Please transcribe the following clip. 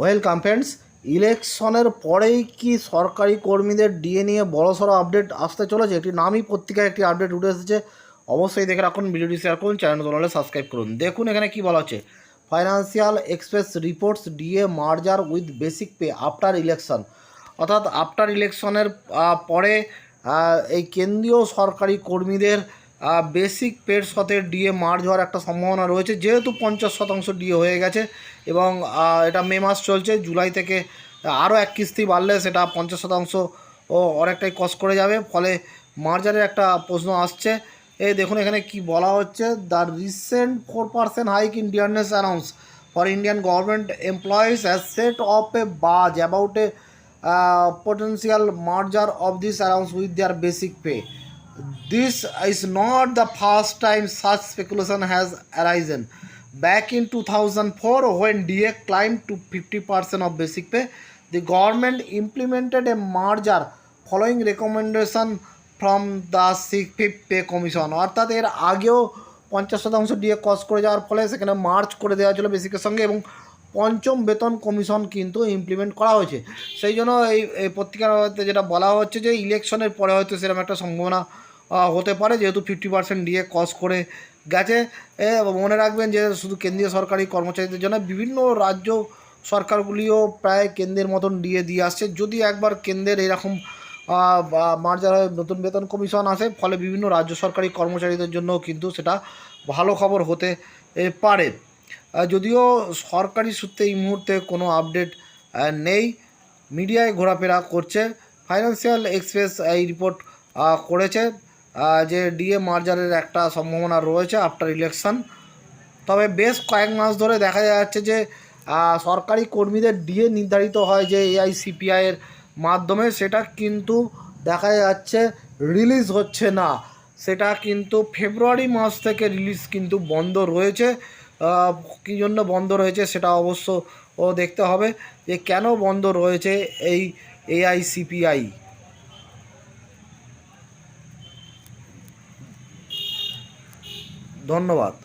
Welcome friends, ইলেকশনের পরেই কি সরকারি কর্মীদের ডিএ নিয়ে বড়সড় আপডেট আসতে চলেছে? একটি নামই পত্রিকায় একটি আপডেট উঠে এসেছে। অবশ্যই দেখে রাখুন, ভিডিওটি শেয়ার করুন, চ্যানেল তোলালে সাবস্ক্রাইব করুন। দেখুন এখানে কি বলা হচ্ছে। Financial Express reports DA merger with basic pay after election. অর্থাৎ আফটার ইলেকশনের পরে এই কেন্দ্রীয় সরকারি কর্মীদের বেসিক পের সাথে ডিএ মার্জ হওয়ার একটা সম্ভাবনা রয়েছে, যেহেতু পঞ্চাশ শতাংশ ডিএ হয়ে গেছে এবং এটা মে মাস চলছে, জুলাই থেকে আরও এক কিস্তি বাড়লে সেটা পঞ্চাশ শতাংশ ও অনেকটাই কস করে যাবে, ফলে মার্জারের একটা প্রশ্ন আসছে এই দেখুন এখানে কি বলা হচ্ছে the recent four percent hike in dearness announce for Indian government employees has set off a buzz about a potential merger of this arounds with their basic pay. This is not the first time such speculation has arisen. Back in 2004, when DA climbed to 50% of basic pay, the government implemented a merger following recommendation from the fifth pay commission অর্থাৎ এর আগেও পঞ্চাশ শতাংশ DA কস করে যাওয়ার ফলে সেখানে March করে দেওয়া ছিল বেসিকের সঙ্গে এবং পঞ্চম বেতন কমিশন কিন্তু ইমপ্লিমেন্ট করা হয়েছে। সেই জন্য এই এই পত্রিকাতে যেটা বলা হচ্ছে যে, ইলেকশনের পরে হয়তো সেরকম একটা সম্ভাবনা হতে পারে, যেহেতু ফিফটি পার্সেন্ট ডিএ কস করে গেছে। মনে রাখবেন যে, শুধু কেন্দ্রীয় সরকারি কর্মচারীদের জন্য, বিভিন্ন রাজ্য সরকারগুলিও প্রায় কেন্দ্রের মতন ডিএ দিয়ে আসছে। যদি একবার কেন্দ্রের এরকম মার্জার হয়ে নতুন বেতন কমিশন আসে, ফলে বিভিন্ন রাজ্য সরকারি কর্মচারীদের জন্য কিন্তু সেটা ভালো খবর হতে পারে। যদিও সরকারি সূত্রে এই মুহূর্তে কোনো আপডেট নেই। মিডিয়ায় ঘোরাফেরা করছে। ফাইন্যান্সিয়াল এক্সপ্রেস এই রিপোর্ট করেছে যে ডিএ মার্জারের একটা সম্ভাবনা রয়েছে আফটার ইলেকশন। তবে বেশ কয়েক মাস ধরে দেখা যাচ্ছে যে সরকারি কর্মীদের ডিএ নির্ধারিত হয় যে এআইসিপিআইয়ের মাধ্যমে। সেটা কিন্তু দেখা যাচ্ছে রিলিজ হচ্ছে না। সেটা কিন্তু ফেব্রুয়ারি মাস থেকে রিলিজ কিন্তু বন্ধ রয়েছে। কী জন্য বন্ধ রয়েছে সেটা অবশ্য ও দেখতে হবে যে কেন বন্ধ রয়েছে এই এআইসিপিআই। ধন্যবাদ।